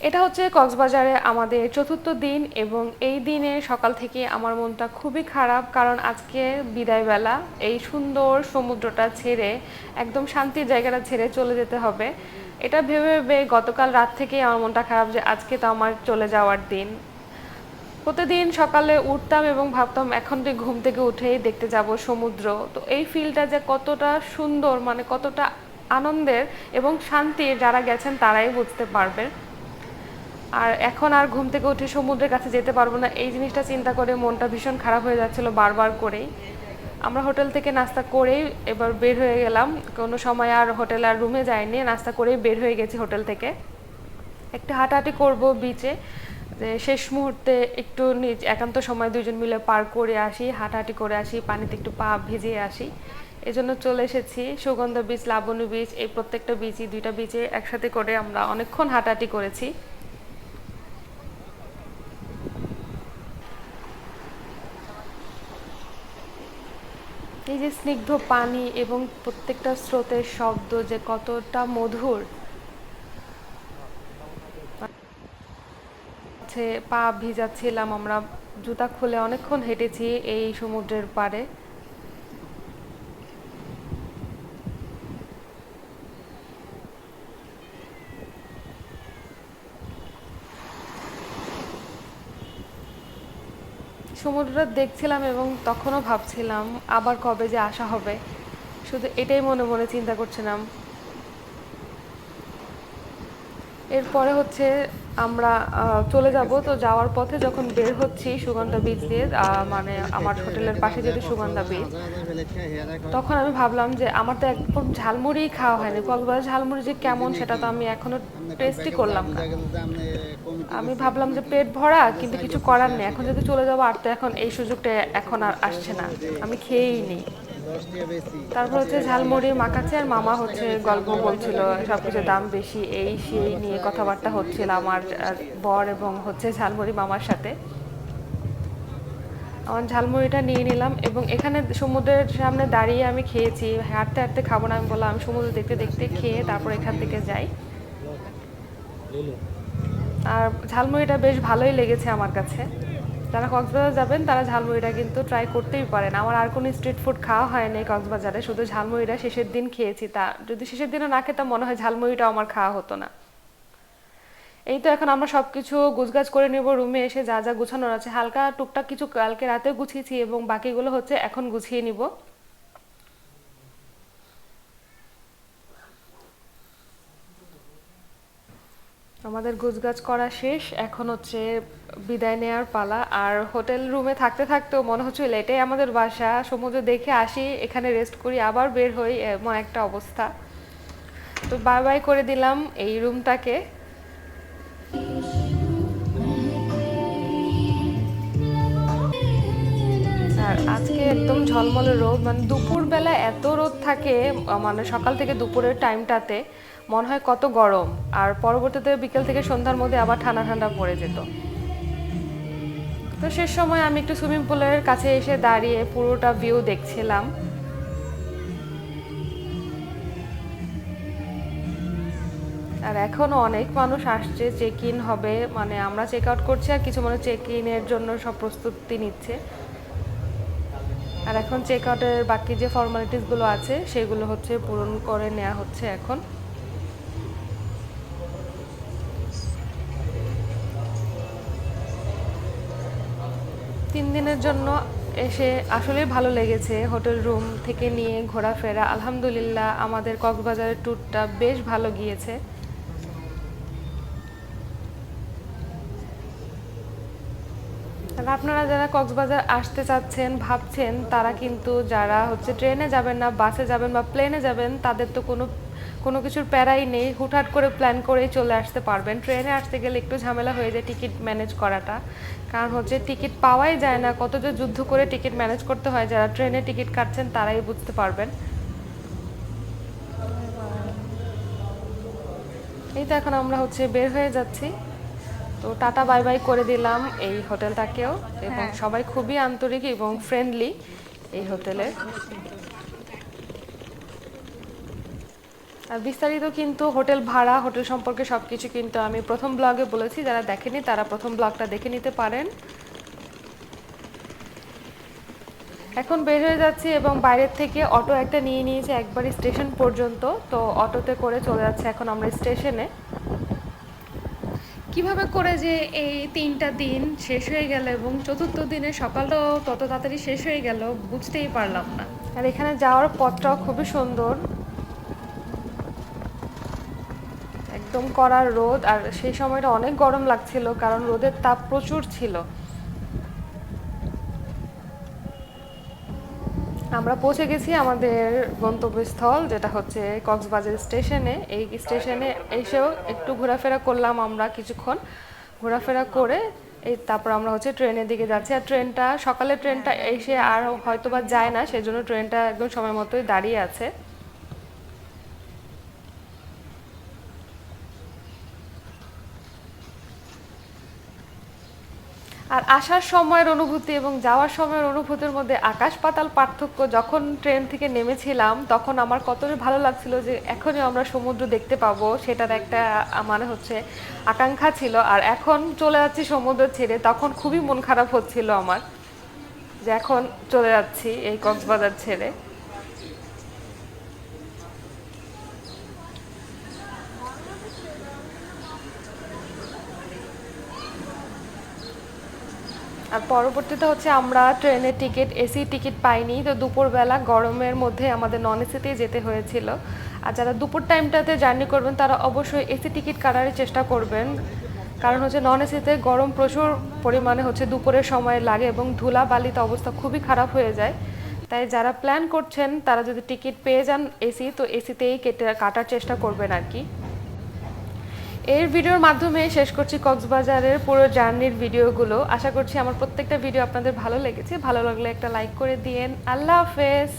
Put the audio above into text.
এটা হচ্ছে কক্সবাজারে আমাদের চতুর্থ দিন এবং এই দিনে সকাল থেকে আমার মনটা খুবই খারাপ কারণ আজকে বিদায়বেলা। এই সুন্দর সমুদ্রটা ছেড়ে, একদম শান্তির জায়গাটা ছেড়ে চলে যেতে হবে। এটা ভেবে ভেবে গতকাল রাত থেকেই আমার মনটা খারাপ যে আজকে তো আমার চলে যাওয়ার দিন। প্রতিদিন সকালে উঠতাম এবং ভাবতাম, এখন থেকে ঘুম থেকে উঠেই দেখতে যাব সমুদ্র। তো এই ফিলটা যে কতটা সুন্দর মানে কতটা আনন্দের এবং শান্তির যারা গেছেন তারাই বুঝতে পারবেন আর এখন আর ঘুম থেকে উঠে সমুদ্রের কাছে যেতে পারব না। এই জিনিসটা চিন্তা করে মনটা ভীষণ খারাপ হয়ে যাচ্ছিল বারবার করেই। আমরা হোটেল থেকে নাস্তা করেই এবার বের হয়ে গেলাম। কোনো সময় আর হোটেল আর রুমে যাইনি, নাস্তা করেই বের হয়ে গেছি হোটেল থেকে। একটু হাঁটাহাঁটি করব বিচে যে শেষ মুহূর্তে একটু নিজ একান্ত সময় দুজন মিলে পার করে আসি, হাঁটাহাঁটি করে আসি, পানিতে একটু পা ভিজিয়ে আসি। এই জন্য চলে এসেছি সুগন্ধা বিচ লাবণী বিচ এই প্রত্যেকটা বিচই দুইটা বিচে একসাথে করে আমরা অনেকক্ষণ হাঁটাহাঁটি করেছি। এই যে স্নিগ্ধ পানি এবং প্রত্যেকটা স্রোতের শব্দ যে কতটা মধুর। পা ভিজাচ্ছিলাম, আমরা জুতা খুলে অনেকক্ষণ হেঁটেছি এই সমুদ্রের পাড়ে। সমুদ্রটা দেখছিলাম এবং তখনও ভাবছিলাম, আবার কবে যে আসা হবে। শুধু এটাই মনে মনে চিন্তা করছিলাম। এরপরে হচ্ছে আমরা চলে যাব। তো যাওয়ার পথে যখন বের হচ্ছি সুগন্ধা বীচ দিয়ে মানে আমার হোটেলের পাশে যেহেতু সুগন্ধা বীচ তখন আমি ভাবলাম যে আমার তো একদম ঝালমুড়ি খাওয়া হয়নি। কক্সবাজার ঝালমুড়ি যে কেমন সেটা তো আমি এখনও টেস্টই করলাম না। আমি ভাবলাম যে পেট ভরা, কিন্তু কিছু করার নেই। এখন যদি চলে যাব, আর তো এখন এই সুযোগটা এখন আর আসছে না। আমি খেয়েই নিই তারপর হচ্ছে ঝালমুড়ি মাখাচ্ছে আর মামা হচ্ছে গল্প বলছিল সবকিছু দাম বেশি, এই সেই নিয়ে কথাবার্তা হচ্ছিল আমার বর এবং হচ্ছে ঝালমুড়ি মামার সাথে। আমার ঝালমুড়িটা নিয়ে নিলাম এবং এখানে সমুদ্রের সামনে দাঁড়িয়ে আমি খেয়েছি, হাঁটতে হাঁটতে খাব না আমি বললাম, আমি সমুদ্র দেখতে দেখতে খেয়ে তারপর এখান থেকে যাই। আর ঝালমুড়িটা বেশ ভালোই লেগেছে আমার কাছে। যারা কক্সবাজার যাবেন, তারা ঝালমুড়িটা কিন্তু ট্রাই করতেই পারেন। আমার আর কোনো স্ট্রিট ফুড খাওয়া হয়নি কক্সবাজারে, শুধু ঝালমুড়িটা শেষের দিন খেয়েছি। তা যদি শেষের দিনে না খেতাম, মনে হয় ঝালমুড়িটাও আমার খাওয়া হতো না। এই তো এখন আমরা সব কিছু গুছগাছ করে নেব রুমে এসে, যা যা গুছানোর আছে। হালকা টুকটাক কিছু কালকে রাতে গুছিয়েছি এবং বাকিগুলো হচ্ছে এখন গুছিয়ে নিব। আমাদের গুজগাজ করা শেষ। এখন হচ্ছে বিদায় নেওয়ার পালা। আর হোটেল রুমে থাকতে থাকতেও মনে হচ্ছিল এটাই আমাদের বাসা। সমুদ্র দেখে আসি, এখানে রেস্ট করি, আবার বের হই, এমন একটা অবস্থা। তো বাই বাই করে দিলাম এই রুমটাকে আর আজকে একদম ঝলমলে রোদ মানে দুপুরবেলা এত রোদ থাকে মানে সকাল থেকে দুপুরের টাইমটাতে মনে হয় কত গরম। আর পরবর্তীতে বিকেল থেকে সন্ধ্যার মধ্যে আবার ঠান্ডা ঠান্ডা পড়ে যেত। তো শেষ সময় আমি একটু সুইমিং পুলের কাছে এসে দাঁড়িয়ে পুরোটা ভিউ দেখছিলাম। আর এখনও অনেক মানুষ আসছে চেক ইন হবে মানে আমরা চেক আউট করছি আর কিছু মানুষ চেক ইনের জন্য সব প্রস্তুতি নিচ্ছে। আর এখন চেক আউটের বাকি যে ফর্মালিটিসগুলো আছে, সেগুলো হচ্ছে পূরণ করে নেওয়া হচ্ছে এখন। তিন দিনের জন্য এসে আসলে ভালো লেগেছে হোটেল রুম থেকে নিয়ে ঘোরাফেরা। আলহামদুলিল্লাহ, আমাদের কক্সবাজারের ট্যুরটা বেশ ভালো গিয়েছে। আর আপনারা যারা কক্সবাজার আসতে চাচ্ছেন, ভাবছেন, তারা কিন্তু যারা হচ্ছে ট্রেনে যাবেন না, বাসে যাবেন বা প্লেনে যাবেন, তাদের তো কোনো কোনো কিছুর প্যারাই নেই। হুটহাট করে প্ল্যান করেই চলে আসতে পারবেন। ট্রেনে আসতে গেলে একটু ঝামেলা হয়ে যায় টিকিট ম্যানেজ করাটা। কারণ হচ্ছে টিকিট পাওয়াই যায় না। কত যে যুদ্ধ করে টিকিট ম্যানেজ করতে হয়, যারা ট্রেনে টিকিট কাটছেন, তারাই বুঝতে পারবেন। এই তো এখন আমরা হচ্ছে বের হয়ে যাচ্ছি। তো টাটা বাই বাই করে দিলাম এই হোটেলটাকেও। এবং সবাই খুবই আন্তরিক এবং ফ্রেন্ডলি এই হোটেলের আর বিস্তারিত কিন্তু হোটেল ভাড়া হোটেল সম্পর্কে সব কিছু কিন্তু আমি প্রথম ব্লগে বলেছি। যারা দেখেনি তারা প্রথম ব্লগটা দেখে নিতে পারেন। এখন বের হয়ে যাচ্ছি এবং বাইরের থেকে অটো একটা নিয়ে নিয়েছি একবারই স্টেশন পর্যন্ত। তো অটোতে করে চলে যাচ্ছে এখন আমরা স্টেশনে। কীভাবে করে যে এই তিনটা দিন শেষ হয়ে গেল এবং চতুর্থ দিনে সকালটাও তত তাড়াতাড়ি শেষ হয়ে গেল বুঝতেই পারলাম না। আর এখানে যাওয়ার পথটাও খুবই সুন্দর। একদম করার রোদ আর সেই সময়টা অনেক গরম লাগছিল কারণ রোদের তাপ প্রচুর ছিল। আমরা পৌঁছে গেছি আমাদের গন্তব্যস্থল, যেটা হচ্ছে কক্সবাজার স্টেশনে। এই স্টেশনে এসেও একটু ঘোরাফেরা করলাম আমরা কিছুক্ষণ। ঘোরাফেরা করে এই তারপর আমরা হচ্ছে ট্রেনের দিকে যাচ্ছি। আর ট্রেনটা, সকালে ট্রেনটা এসে আর হয়তো বা যায় না, সেজন্য ট্রেনটা একদম সময় মতোই দাঁড়িয়ে আছে। আর আসার সময়ের অনুভূতি এবং যাওয়ার সময়ের অনুভূতির মধ্যে আকাশ পাতাল পার্থক্য যখন ট্রেন থেকে নেমেছিলাম তখন আমার কতটা ভালো লাগছিল যে এখনই আমরা সমুদ্র দেখতে পাবো সেটার একটা আহ, মানে হচ্ছে আকাঙ্ক্ষা ছিল। আর এখন চলে যাচ্ছি সমুদ্র ছেড়ে তখন খুবই মন খারাপ হচ্ছিল আমার যে এখন চলে যাচ্ছি এই কক্সবাজার ছেড়ে। পরবর্তীতে হচ্ছে আমরা ট্রেনের টিকিট, এসি টিকিট পাইনি। তো দুপুরবেলা গরমের মধ্যে আমাদের নন এসিতেই যেতে হয়েছিল। আর যারা দুপুর টাইমটাতে জার্নি করবেন, তারা অবশ্যই এসি টিকিট কাটারই চেষ্টা করবেন। কারণ হচ্ছে নন এসিতে গরম প্রচুর পরিমাণে হচ্ছে দুপুরের সময় লাগে এবং ধুলা বালিতে অবস্থা খুবই খারাপ হয়ে যায়। তাই যারা প্ল্যান করছেন, তারা যদি টিকিট পেয়ে যান এসি, তো এসিতেই কেটে কাটার চেষ্টা করবেন আর কি। এর ভিডিওর মাধ্যমে শেষ করছি কক্সবাজারের পুরো জার্নির ভিডিওগুলো। আশা করছি আমার প্রত্যেকটা ভিডিও আপনাদের ভালো লেগেছে। ভালো লাগলে একটা লাইক করে দিয়েন। আল্লাহ হাফেজ।